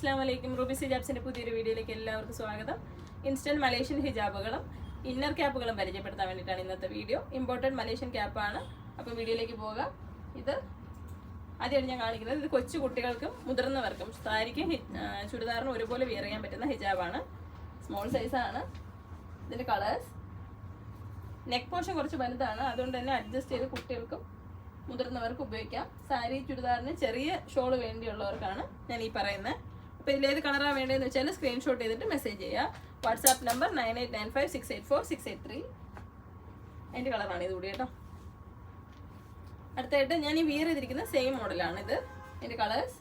അസ്സാം വലൈക്കും റൂബി ഹിജാബ്സിന്റെ പുതിയൊരു വീഡിയോയിലേക്ക് എല്ലാവർക്കും സ്വാഗതം. ഇൻസ്റ്റന്റ് മലേഷ്യൻ ഹിജാബുകളും ഇന്നർ ക്യാപ്പുകളും പരിചയപ്പെടുത്താൻ വേണ്ടിയിട്ടാണ് ഇന്നത്തെ വീഡിയോ. ഇമ്പോർട്ടന്റ് മലേഷ്യൻ ക്യാപ്പാണ് അപ്പോൾ വീഡിയോയിലേക്ക് പോകാം. ഇത് ആദ്യമായിട്ട് ഞാൻ കാണിക്കുന്നത് ഇത് കൊച്ചു കുട്ടികൾക്കും മുതിർന്നവർക്കും സാരിക്കും ചുരിദാറിനും ഒരുപോലെ വിയർ ചെയ്യാൻ പറ്റുന്ന ഹിജാബാണ്. സ്മോൾ സൈസാണ് ഇതിന്റെ കളേഴ്സ് നെക്ക് പോഷൻ കുറച്ച് വലുതാണ്. അതുകൊണ്ട് തന്നെ അഡ്ജസ്റ്റ് ചെയ്ത് കുട്ടികൾക്കും മുതിർന്നവർക്കും ഉപയോഗിക്കാം. സാരി ചുരിദാറിന് ചെറിയ ഷോൾ വേണ്ടിയുള്ളവർക്കാണ് ഞാൻ ഈ പറയുന്നത്. അപ്പോൾ ഇതിലേത് കളറാണ് വേണ്ടതെന്ന് വെച്ചാൽ സ്ക്രീൻഷോട്ട് ചെയ്തിട്ട് മെസ്സേജ് ചെയ്യുക WhatsApp number nine eight nine five six eight four six eight three അതിന്റെ കളറാണ് ഇത് കൂടി കേട്ടോ. അടുത്തായിട്ട് ഞാൻ ഈ വിയർ ചെയ്തിരിക്കുന്ന സെയിം മോഡലാണ് ഇത്. ഇതിന്റെ കളേഴ്സ്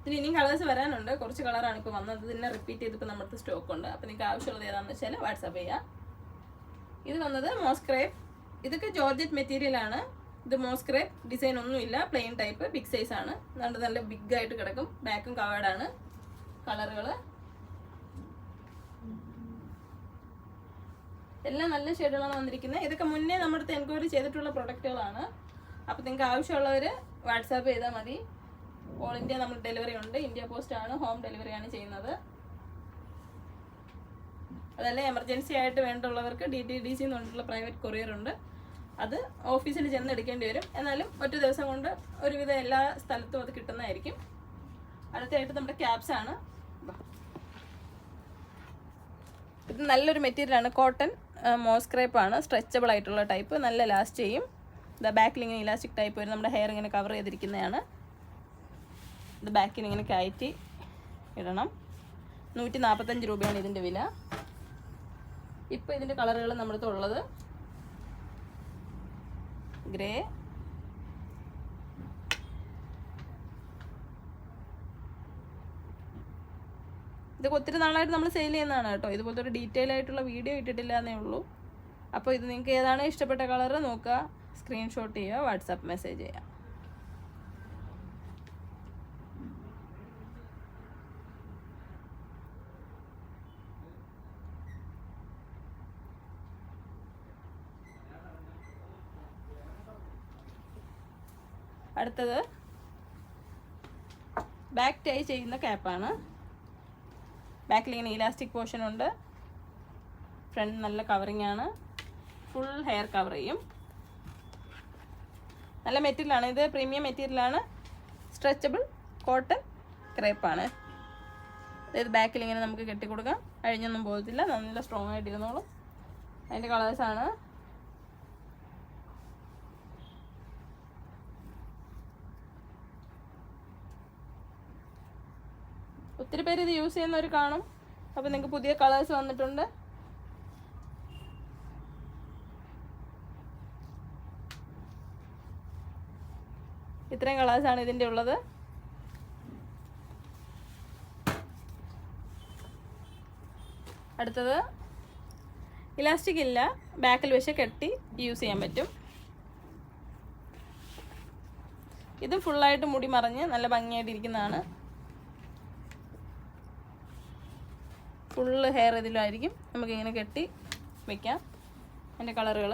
ഇതിന് ഇനിയും കളേഴ്സ് വരാനുണ്ട്. കുറച്ച് കളറാണ് ഇപ്പോൾ വന്നത്. ഇതിനെ റിപ്പീറ്റ് ചെയ്തിപ്പോൾ നമ്മുടെ സ്റ്റോക്ക് ഉണ്ട്. അപ്പോൾ നിങ്ങൾക്ക് ആവശ്യമുള്ളത് ഏതാണെന്ന് വെച്ചാൽ വാട്സാപ്പ് ചെയ്യാം. ഇത് വന്നത് മോസ്ക്രേപ്പ് ഇതൊക്കെ ജോർജറ്റ് മെറ്റീരിയൽ ആണ്. ഇത് മോസ്ക്രേപ്പ് ഡിസൈൻ ഒന്നുമില്ല പ്ലെയിൻ ടൈപ്പ് ബിഗ് സൈസ് ആണ്. നല്ല നല്ല ബിഗ് ആയിട്ട് കിടക്കും. ബാക്കും കവേർഡ് ആണ്. കളറുകൾ എല്ലാം നല്ല ഷെയ്ഡുകളാണ് വന്നിരിക്കുന്നത്. ഇതൊക്കെ മുന്നേ നമ്മുടെ അടുത്ത് എൻക്വയറി ചെയ്തിട്ടുള്ള പ്രൊഡക്റ്റുകളാണ് അപ്പോൾ നിങ്ങൾക്ക് ആവശ്യമുള്ളവർ വാട്സാപ്പ് ചെയ്താൽ മതി. ഓൾ ഇന്ത്യ നമ്മൾ ഡെലിവറി ഉണ്ട്. ഇന്ത്യ പോസ്റ്റ് ആണ് ഹോം ഡെലിവറി ആണ് ചെയ്യുന്നത്. അതല്ല എമർജൻസി ആയിട്ട് വേണ്ടുള്ളവർക്ക് ഡി ടി ഡി സി എന്ന് പറഞ്ഞിട്ടുള്ള പ്രൈവറ്റ് കൊറിയർ ഉണ്ട്. അത് ഓഫീസിൽ ചെന്ന് എടുക്കേണ്ടി വരും. എന്നാലും ഒറ്റ ദിവസം കൊണ്ട് ഒരുവിധം എല്ലാ സ്ഥലത്തും അത് കിട്ടുന്നതായിരിക്കും. അടുത്തായിട്ട് നമ്മുടെ ക്യാപ്സ് ആണ്. ഇത് നല്ലൊരു മെറ്റീരിയലാണ് കോട്ടൺ മോസ്ക്രേപ്പ് ആണ്. സ്ട്രെച്ചബിൾ ആയിട്ടുള്ള ടൈപ്പ് നല്ല ലാസ്റ്റ് ചെയ്യും. ദ ബാക്കിൽ ഇങ്ങനെ ഇലാസ്റ്റിക് ടൈപ്പ് വരും നമ്മുടെ ഹെയർ ഇങ്ങനെ കവർ ചെയ്തിരിക്കുന്നതാണ്. ഇത് ബാക്കിൽ ഇങ്ങനെ കയറ്റി ഇടണം. നൂറ്റി നാൽപ്പത്തഞ്ച് രൂപയാണ് ഇതിന്റെ വില. ഇപ്പോൾ ഇതിന്റെ കളറുകൾ നമ്മുടെ അടുത്ത് ഉള്ളത് ഗ്രേ ഇതൊക്കെ ഒത്തിരി നാളായിട്ട് നമ്മൾ സെയിൽ ചെയ്യുന്നതാണ് കേട്ടോ. ഇതുപോലത്തെ ഒരു ഡീറ്റെയിൽ ആയിട്ടുള്ള വീഡിയോ ഇട്ടിട്ടില്ല എന്നേ ഉള്ളൂ. അപ്പോൾ ഇത് നിങ്ങൾക്ക് ഏതാണ് ഇഷ്ടപ്പെട്ട കളർ നോക്കുക. സ്ക്രീൻഷോട്ട് ചെയ്യുക. വാട്സാപ്പ് മെസ്സേജ് ചെയ്യുക. അടുത്തത് ബാക്ക് ടൈ ചെയ്യുന്ന ക്യാപ്പാണ് ബാക്കിൽ ഇങ്ങനെ ഇലാസ്റ്റിക് പോർഷൻ ഉണ്ട്. ഫ്രണ്ട് നല്ല കവറിങ് ആണ്. ഫുൾ ഹെയർ കവർ ചെയ്യും. നല്ല മെറ്റീരിയലാണ് ഇത് പ്രീമിയം മെറ്റീരിയലാണ് സ്ട്രെച്ചബിൾ കോട്ടൺ ക്രേപ്പാണ് അതായത് ബാക്കിൽ ഇങ്ങനെ നമുക്ക് കെട്ടിക്കൊടുക്കാം. അഴിഞ്ഞൊന്നും പോകത്തില്ല. നല്ല സ്ട്രോങ് ആയിട്ട് ഇരുന്നോളും അതിന്റെ കളേഴ്സാണ് ഒത്തിരി പേര് ഇത് യൂസ് ചെയ്യുന്നവർ കാണും. അപ്പോൾ നിങ്ങൾക്ക് പുതിയ കളേഴ്സ് വന്നിട്ടുണ്ട്. ഇത്രയും കളേഴ്സാണ് ഇതിന്റെ ഉള്ളത്. അടുത്തത് ഇലാസ്റ്റിക് ഇല്ല. ബാക്കിൽ വെച്ച് കെട്ടി യൂസ് ചെയ്യാൻ പറ്റും. ഇത് ഫുള്ളായിട്ട് മുടി മറിഞ്ഞ് നല്ല ഭംഗിയായിട്ട് ഫുള്ള് ഹെയർ ഇതിലായിരിക്കും. നമുക്ക് നമുക്കിങ്ങനെ കെട്ടി വെക്കാം. അതിന്റെ കളറുകൾ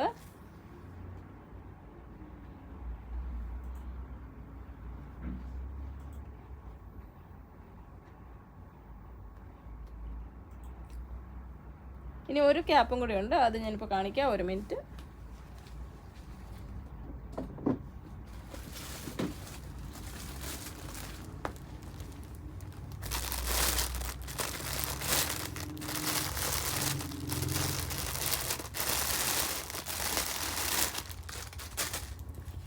ഇനി ഒരു ക്യാപ്പും കൂടി ഉണ്ട്. അത് ഞാനിപ്പോൾ കാണിക്കാം. ഒരു മിനിറ്റ്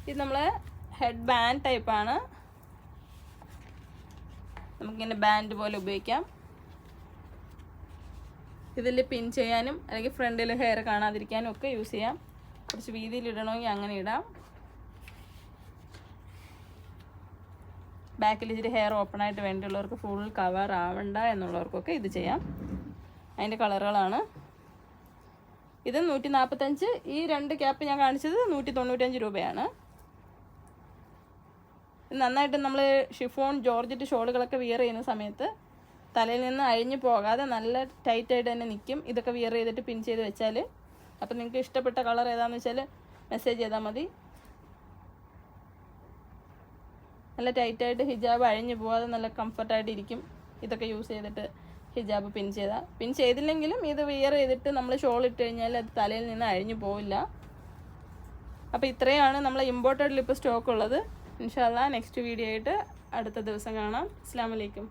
ഇത് നമ്മൾ ഹെഡ് ബാൻഡ് ടൈപ്പാണ് നമുക്കിങ്ങനെ ബാൻഡ് പോലെ ഉപയോഗിക്കാം. ഇതിൽ പിൻ ചെയ്യാനും അല്ലെങ്കിൽ ഫ്രണ്ടിൽ ഹെയർ കാണാതിരിക്കാനും ഒക്കെ യൂസ് ചെയ്യാം. കുറച്ച് വീതിയിൽ ഇടണമെങ്കിൽ അങ്ങനെ ഇടാം. ബാക്കിൽ ഇച്ചിരി ഹെയർ ഓപ്പൺ ആയിട്ട് വേണ്ടിയുള്ളവർക്ക് ഫുൾ കവർ ആവണ്ട എന്നുള്ളവർക്കൊക്കെ ഇത് ചെയ്യാം. അതിന്റെ കളറുകളാണ് ഇത് നൂറ്റി നാൽപ്പത്തഞ്ച് ഈ രണ്ട് ക്യാപ്പ് ഞാൻ കാണിച്ചത് നൂറ്റി തൊണ്ണൂറ്റഞ്ച് രൂപയാണ്. നന്നായിട്ട് നമ്മൾ ഷിഫോൺ ജോർജറ്റ് ഷോളുകളൊക്കെ വിയർ ചെയ്യുന്ന സമയത്ത് തലയിൽ നിന്ന് അഴിഞ്ഞു പോകാതെ നല്ല ടൈറ്റായിട്ട് തന്നെ നിൽക്കും ഇതൊക്കെ വിയർ ചെയ്തിട്ട് പിൻ ചെയ്ത് വെച്ചാൽ അപ്പം നിങ്ങൾക്ക് ഇഷ്ടപ്പെട്ട കളർ ഏതാണെന്ന് വെച്ചാൽ മെസ്സേജ് ചെയ്താൽ മതി. നല്ല ടൈറ്റായിട്ട് ഹിജാബ് അഴിഞ്ഞു പോകാതെ നല്ല കംഫർട്ടായിട്ട് ഇരിക്കും. ഇതൊക്കെ യൂസ് ചെയ്തിട്ട് ഹിജാബ് പിൻ ചെയ്താൽ പിൻ ചെയ്തില്ലെങ്കിലും ഇത് വിയർ ചെയ്തിട്ട് നമ്മൾ ഷോൾ ഇട്ട് കഴിഞ്ഞാൽ അത് തലയിൽ നിന്ന് അഴിഞ്ഞു പോവില്ല. അപ്പോൾ ഇത്രയാണ് നമ്മൾ ഇമ്പോർട്ടഡിൽ ഇപ്പോൾ സ്റ്റോക്ക് ഉള്ളത്. ഇൻഷാല്ല നെക്സ്റ്റ് വീഡിയോ ആയിട്ട് അടുത്ത ദിവസം കാണാം. അസ്സാം വലൈക്കും